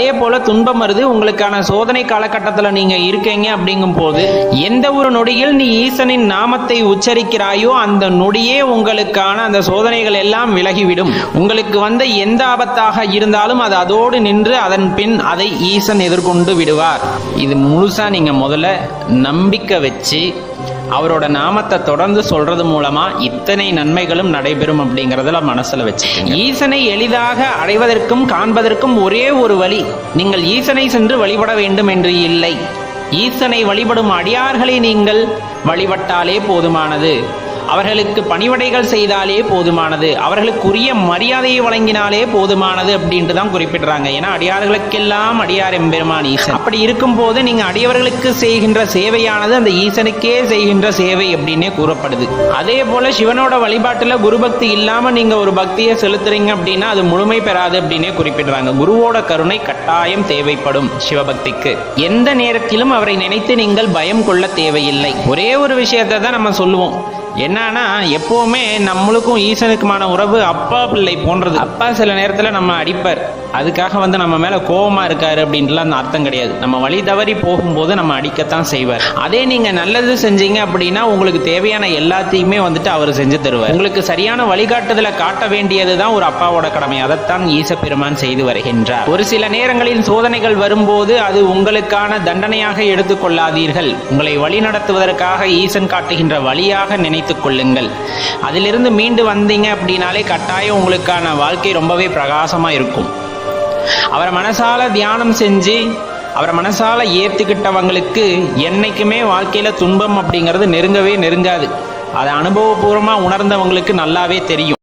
அதே போல துன்பம் வருது. உங்களுக்கான சோதனை காலகட்டத்தில் நீங்க இருக்கீங்க அப்படிங்கும் போது எந்த ஒரு நொடியில் நீ ஈசனின் நாமத்தை உச்சரிக்கிறாயோ அந்த நொடியே உங்களுக்கான அந்த சோதனைகள் எல்லாம் விலகிவிடும். உங்களுக்கு வந்த எந்த ஆபத்தாக இருந்தாலும் அது அதோடு நின்று அதன் பின் அதை ஈசன் எதிர்கொண்டு விடுவார். இது முழுசா நீங்க முதல்ல நம்பிக்கை வச்சு அவரோட நாமத்தை தொடர்ந்து சொல்றது மூலமா இத்தனை நன்மைகளும் நடைபெறும் அப்படிங்கறதுல மனசுல வச்சுக்கோங்க. ஈசனை எளிதாக அடைவதற்கும் காண்பதற்கும் ஒரே ஒரு வழி நீங்கள் ஈசனை சென்று வழிபட வேண்டும் என்று இல்லை. ஈசனை வழிபடும் அடியார்களை நீங்கள் வழிபட்டாலே போதுமானது. அவர்களுக்கு பணிவடைகள் செய்தாலே போதுமானது. அவர்களுக்குரிய மரியாதையை வழங்கினாலே போதுமானது அப்படின்ட்டு தான் குறிப்பிடுறாங்க. ஏன்னா அடியார்களுக்கெல்லாம் அடியார் எம்பெருமான் ஈசன். அப்படி இருக்கும் போது நீங்க அடியவர்களுக்கு செய்கின்ற சேவையானது அந்த ஈசனுக்கே செய்கின்ற சேவை அப்படின்னே கூறப்படுது. அதே போல சிவனோட வழிபாட்டுல குரு பக்தி இல்லாம நீங்க ஒரு பக்தியை செலுத்துறீங்க அப்படின்னா அது முழுமை பெறாது அப்படின்னே குறிப்பிடுறாங்க. குருவோட கருணை கட்டாயம் தேவைப்படும் சிவபக்திக்கு. எந்த நேரத்திலும் அவரை நினைத்து நீங்கள் பயம் கொள்ள தேவையில்லை. ஒரே ஒரு விஷயத்தை தான் நம்ம சொல்லுவோம். என்னன்னா எப்பவுமே நம்மளுக்கும் ஈசனுக்குமான உறவு அப்பா பிள்ளை போன்றது. அப்பா சில நேரத்தில் நம்ம அடிப்பார். அதுக்காக வந்து நம்ம மேல கோபமா இருக்காரு அப்படின்ட்டுலாம் அந்த அர்த்தம் கிடையாது. நம்ம வழி தவறி போகும்போது நம்ம அடிக்கத்தான் செய்வார். அதே நீங்க நல்லது செஞ்சீங்க அப்படின்னா உங்களுக்கு தேவையான எல்லாத்தையுமே வந்துட்டு அவர் செஞ்சு தருவார். உங்களுக்கு சரியான வழிகாட்டுதலை காட்ட வேண்டியது தான் ஒரு அப்பாவோட கடமை. அதைத்தான் ஈச பெருமான் செய்து வருகின்றார். ஒரு சில நேரங்களில் சோதனைகள் வரும்போது அது உங்களுக்கான தண்டனையாக எடுத்துக்கொள்ளாதீர்கள். உங்களை வழி நடத்துவதற்காக ஈசன் காட்டுகின்ற வழியாக நினைத்து எடுத்து கொள்ளுங்கள். அதிலிருந்து மீண்டு வந்தீங்க அப்படின்னாலே கட்டாயம் உங்களுக்கான வாழ்க்கை ரொம்பவே பிரகாசமா இருக்கும். அவரை மனசால தியானம் செஞ்சு அவரை மனசால ஏத்துக்கிட்டவங்களுக்கு என்னைக்குமே வாழ்க்கையில துன்பம் அப்படிங்கிறது நெருங்கவே நெருங்காது. அதை அனுபவபூர்வமாக உணர்ந்தவங்களுக்கு நல்லாவே தெரியும்.